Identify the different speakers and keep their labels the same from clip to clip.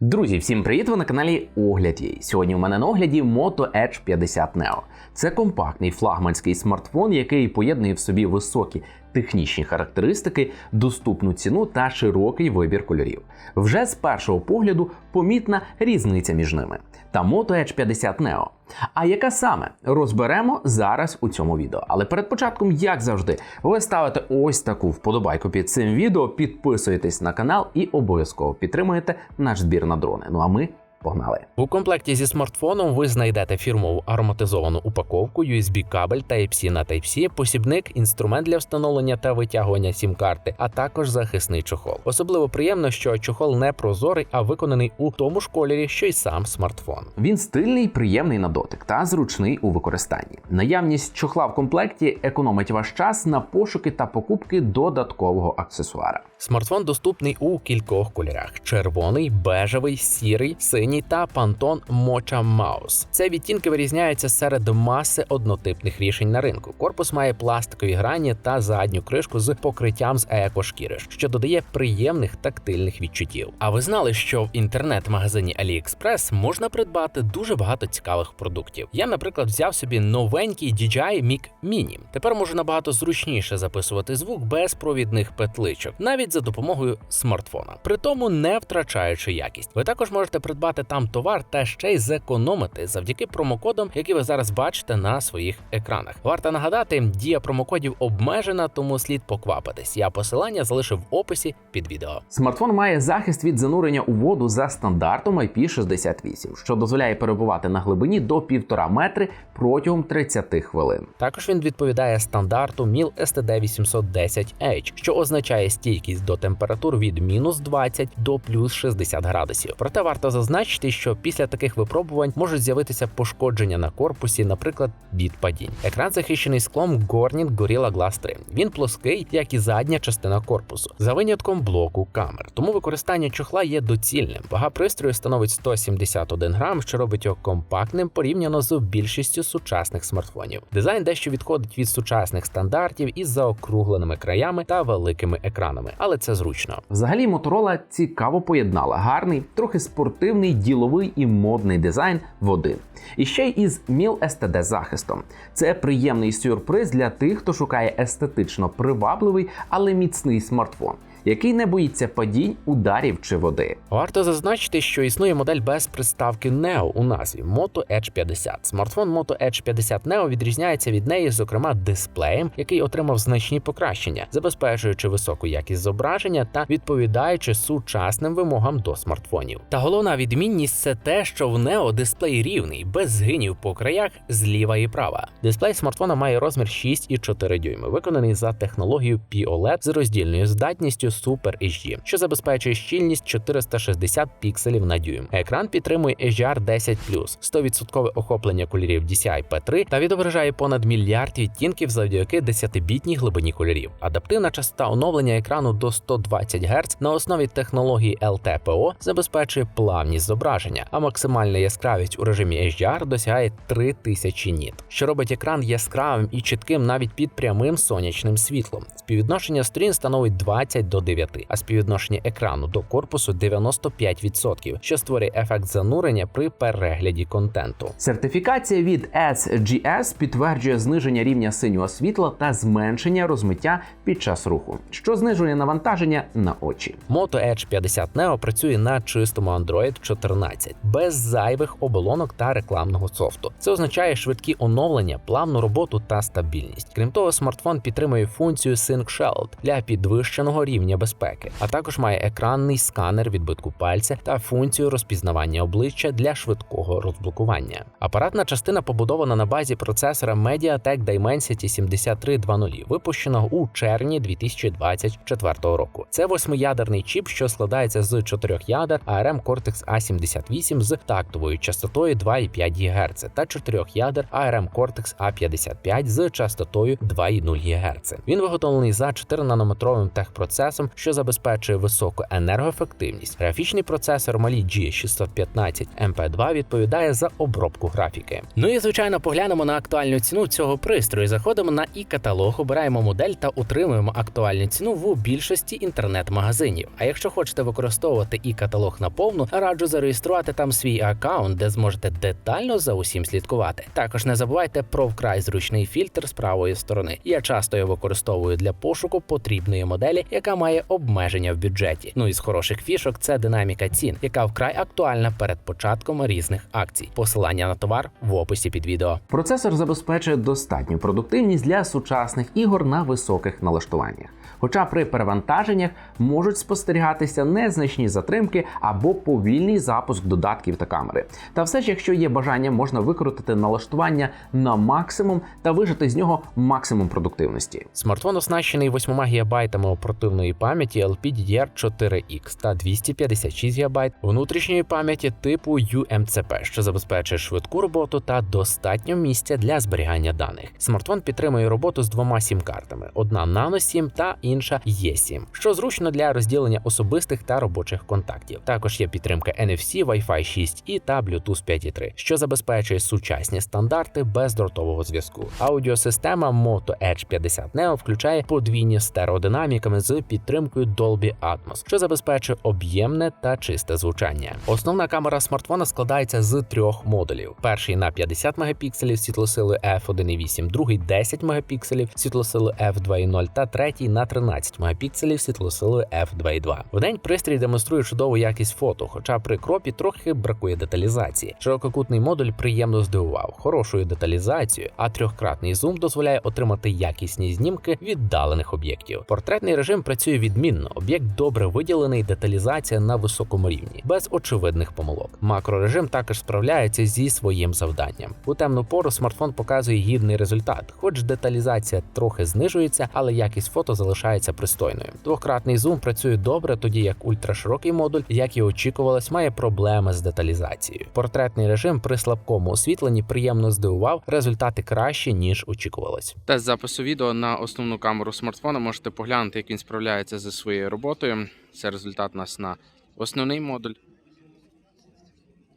Speaker 1: Друзі, всім привіт! Ви на каналі Огляд Єй. Сьогодні у мене на огляді Moto Edge 50 Neo. Це компактний флагманський смартфон, який поєднує в собі високі технічні характеристики, доступну ціну та широкий вибір кольорів. Вже з першого погляду помітна різниця між ними та Moto Edge 50 Neo. А яка саме розберемо зараз у цьому відео. Але перед початком, як завжди, ви ставите ось таку вподобайку під цим відео, підписуєтесь на канал і обов'язково підтримуєте наш збір на дрони. Ну а ми Погнали
Speaker 2: у комплекті зі смартфоном. Ви знайдете фірмову ароматизовану упаковку, USB-кабель Type-C на Type-C, посібник, інструмент для встановлення та витягування сім-карти, а також захисний чохол. Особливо приємно, що чохол не прозорий, а виконаний у тому ж кольорі, що й сам смартфон.
Speaker 1: Він стильний, приємний на дотик та зручний у використанні. Наявність чохла в комплекті економить ваш час на пошуки та покупки додаткового аксесуара.
Speaker 2: Смартфон доступний у кількох кольорах: червоний, бежевий, сірий, синій та Pantone Mocha Mouse. Це відтінки вирізняються серед маси однотипних рішень на ринку. Корпус має пластикові грані та задню кришку з покриттям з екошкіри, що додає приємних тактильних відчуттів. А ви знали, що в інтернет-магазині AliExpress можна придбати дуже багато цікавих продуктів. Я, наприклад, взяв собі новенький DJI Mic Mini. Тепер можу набагато зручніше записувати звук без провідних петличок. Навіть за допомогою смартфона, при тому не втрачаючи якість. Ви також можете придбати там товар та ще й зекономити завдяки промокодам, які ви зараз бачите на своїх екранах. Варто нагадати, дія промокодів обмежена, тому слід поквапитись. Я посилання залишив в описі під відео.
Speaker 1: Смартфон має захист від занурення у воду за стандартом IP68, що дозволяє перебувати на глибині до 1,5 метри протягом 30 хвилин.
Speaker 2: Також він відповідає стандарту MIL STD 810H, що означає стійкість до температур від мінус 20 до плюс 60 градусів. Проте варто зазначити, що після таких випробувань можуть з'явитися пошкодження на корпусі, наприклад, від падінь. Екран захищений склом Gornit Gorilla Glass 3. Він плоский, як і задня частина корпусу, за винятком блоку камер. Тому використання чохла є доцільним. Вага пристрою становить 171 грам, що робить його компактним порівняно з більшістю сучасних смартфонів. Дизайн дещо відходить від сучасних стандартів із заокругленими краями та великими екранами але це зручно.
Speaker 1: Взагалі, Моторола цікаво поєднала гарний, трохи спортивний, діловий і модний дизайн в один. І ще й із міл STD захистом. Це приємний сюрприз для тих, хто шукає естетично привабливий, але міцний смартфон який не боїться падінь, ударів чи води.
Speaker 2: Варто зазначити, що існує модель без приставки Neo у назві Moto Edge 50. Смартфон Moto Edge 50 Neo відрізняється від неї, зокрема, дисплеєм, який отримав значні покращення, забезпечуючи високу якість зображення та відповідаючи сучасним вимогам до смартфонів. Та головна відмінність це те, що в Neo дисплей рівний, без згинів по краях зліва і права. Дисплей смартфона має розмір 6,4 дюйми, виконаний за технологією POLED з роздільною здатністю Super HD, що забезпечує щільність 460 пікселів на дюйм. Екран підтримує HDR 10 100% охоплення кольорів DCI P3 та відображає понад мільярд відтінків завдяки 10-бітній глибині кольорів. Адаптивна частота оновлення екрану до 120 Гц на основі технології LTPO забезпечує плавність зображення, а максимальна яскравість у режимі HDR досягає 3000 ніт, що робить екран яскравим і чітким навіть під прямим сонячним світлом. Співвідношення сторін становить 20 до 9, а співвідношення екрану до корпусу 95%, що створює ефект занурення при перегляді контенту.
Speaker 1: Сертифікація від SGS підтверджує зниження рівня синього світла та зменшення розмиття під час руху, що знижує навантаження на очі.
Speaker 2: Moto Edge 50 Neo працює на чистому Android 14, без зайвих оболонок та рекламного софту. Це означає швидкі оновлення, плавну роботу та стабільність. Крім того, смартфон підтримує функцію Sync Shield для підвищеного рівня безпеки, а також має екранний сканер відбитку пальця та функцію розпізнавання обличчя для швидкого розблокування. Апаратна частина побудована на базі процесора MediaTek Dimensity 7320, випущеного у червні 2024 року. Це восьмиядерний чіп, що складається з чотирьох ядер ARM Cortex A78 з тактовою частотою 2,5 ГГц та чотирьох ядер ARM Cortex A55 з частотою 2,0 ГГц. Він виготовлений за 4 нанометровим техпроцесором часом, що забезпечує високу енергоефективність. Графічний процесор Mali G615 MP2 відповідає за обробку графіки. Ну і звичайно, поглянемо на актуальну ціну цього пристрою. Заходимо на і-каталог, обираємо модель та утримуємо актуальну ціну в більшості інтернет-магазинів. А якщо хочете використовувати і-каталог наповну, раджу зареєструвати там свій аккаунт, де зможете детально за усім слідкувати. Також не забувайте про вкрай зручний фільтр з правої сторони. Я часто його використовую для пошуку потрібної моделі, яка має обмеження в бюджеті. Ну і з хороших фішок це динаміка цін, яка вкрай актуальна перед початком різних акцій. Посилання на товар в описі під відео.
Speaker 1: Процесор забезпечує достатню продуктивність для сучасних ігор на високих налаштуваннях. Хоча при перевантаженнях можуть спостерігатися незначні затримки або повільний запуск додатків та камери. Та все ж, якщо є бажання, можна викрутити налаштування на максимум та вижити з нього максимум продуктивності.
Speaker 2: Смартфон оснащений 8 ГБ оперативної пам'яті LPDDR4X та 256 ГБ внутрішньої пам'яті типу UMCP, що забезпечує швидку роботу та достатньо місця для зберігання даних. Смартфон підтримує роботу з двома сім-картами: одна Nano SIM та інша eSIM, що зручно для розділення особистих та робочих контактів. Також є підтримка NFC, Wi-Fi 6E та Bluetooth 5.3, що забезпечує сучасні стандарти бездротового зв'язку. Аудіосистема Moto Edge 50 Neo включає подвійні стереодинаміками з підтримкою Dolby Atmos, що забезпечує об'ємне та чисте звучання. Основна камера смартфона складається з трьох модулів: перший на 50 мегапікселів світлосилою f1.8, другий 10 мегапікселів світлосилою f2.0 та третій на 13 мегапікселів світлосилою f2.2. Вдень пристрій демонструє чудову якість фото, хоча при кропі трохи бракує деталізації. Ширококутний модуль приємно здивував хорошою деталізацією, а трьохкратний зум дозволяє отримати якісні знімки віддалених об'єктів. Портретний режим працює відмінно. Об'єкт добре виділений, деталізація на високому рівні, без очевидних помилок. Макрорежим також справляється зі своїм завданням. У темну пору смартфон показує гідний результат, хоч деталізація трохи знижується, але якість фото залишається пристойною. Двократний зум працює добре, тоді як ультраширокий модуль, як і очікувалось, має проблеми з деталізацією. Портретний режим при слабкому освітленні приємно здивував, результати кращі ніж очікувалось.
Speaker 3: Тест запису відео на основну камеру смартфона можете поглянути, як він справляється зі своєю роботою. Це результат у нас на основний модуль,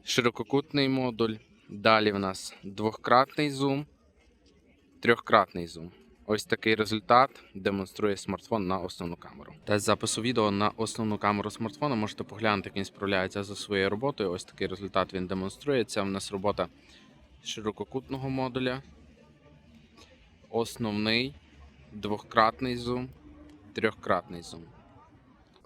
Speaker 3: ширококутний модуль. Далі в нас двократний зум, трьохкратний зум. Ось такий результат демонструє смартфон на основну камеру. Тест запису відео на основну камеру смартфона можете поглянути, як він справляється зі своєю роботою. Ось такий результат він демонструє. Це в нас робота ширококутного модуля основний, двократний зум, трьохкратний зум.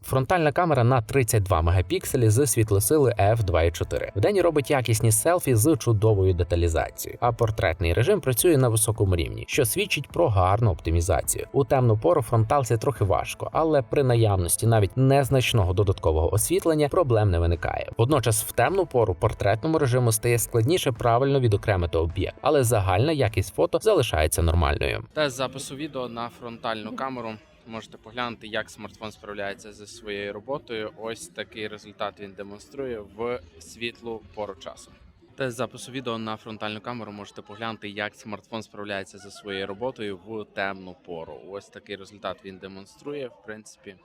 Speaker 2: Фронтальна камера на 32 мегапікселі з світлосилою f2.4. Вдень робить якісні селфі з чудовою деталізацією, а портретний режим працює на високому рівні, що свідчить про гарну оптимізацію. У темну пору фронталці трохи важко, але при наявності навіть незначного додаткового освітлення проблем не виникає. Водночас в темну пору портретному режиму стає складніше правильно відокремити об'єкт, але загальна якість фото залишається нормальною.
Speaker 3: Тест запису відео на фронтальну камеру. Можете поглянути, як смартфон справляється зі своєю роботою. Ось такий результат він демонструє в світлу пору часу. Тест запису відео на фронтальну камеру можете поглянути, як смартфон справляється зі своєю роботою в темну пору. Ось такий результат він демонструє. В принципі,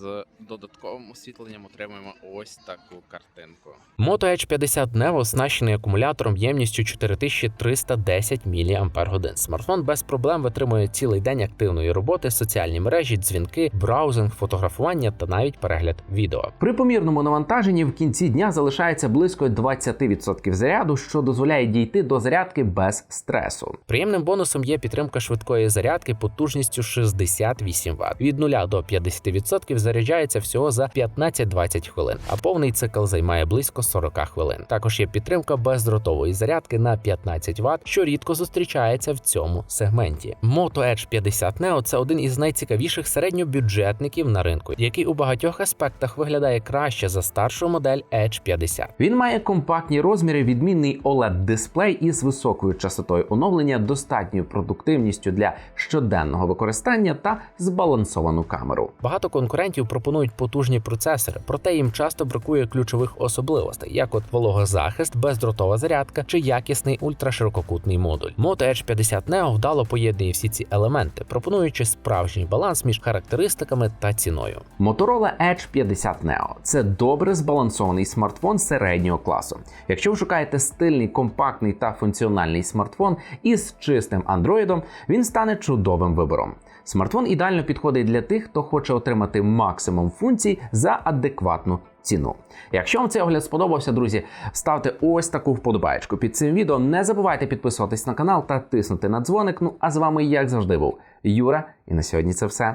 Speaker 3: з додатковим освітленням отримуємо ось таку картинку.
Speaker 2: Moto Edge 50 Neo оснащений акумулятором ємністю 4310 мАч. Смартфон без проблем витримує цілий день активної роботи, соціальні мережі, дзвінки, браузинг, фотографування та навіть перегляд відео.
Speaker 1: При помірному навантаженні в кінці дня залишається близько 20% заряду, що дозволяє дійти до зарядки без стресу.
Speaker 2: Приємним бонусом є підтримка швидкої зарядки потужністю 68 Вт. Від 0 до 50% заряджається всього за 15-20 хвилин, а повний цикл займає близько 40 хвилин. Також є підтримка бездротової зарядки на 15 Вт, що рідко зустрічається в цьому сегменті. Moto Edge 50 Neo – це один із найцікавіших середньобюджетників на ринку, який у багатьох аспектах виглядає краще за старшу модель Edge 50.
Speaker 1: Він має компактні розміри, відмінний oled дисплей із високою частотою оновлення, достатньою продуктивністю для щоденного використання та збалансовану камеру.
Speaker 2: Багато конкурентів
Speaker 4: конкурентів пропонують потужні процесори, проте їм часто бракує ключових особливостей, як от вологозахист, бездротова зарядка чи якісний ультраширококутний модуль. Moto Edge 50 Neo вдало поєднує всі ці елементи, пропонуючи справжній баланс між характеристиками та ціною.
Speaker 2: Motorola Edge 50 Neo це добре збалансований смартфон середнього класу. Якщо ви шукаєте стильний, компактний та функціональний смартфон із чистим андроїдом, він стане чудовим вибором. Смартфон ідеально підходить для тих, хто хоче отримати максимум функцій за адекватну ціну. Якщо вам цей огляд сподобався, друзі, ставте ось таку вподобаєчку під цим відео. Не забувайте підписуватись на канал та тиснути на дзвоник. Ну а з вами, як завжди, був Юра. І на сьогодні це все.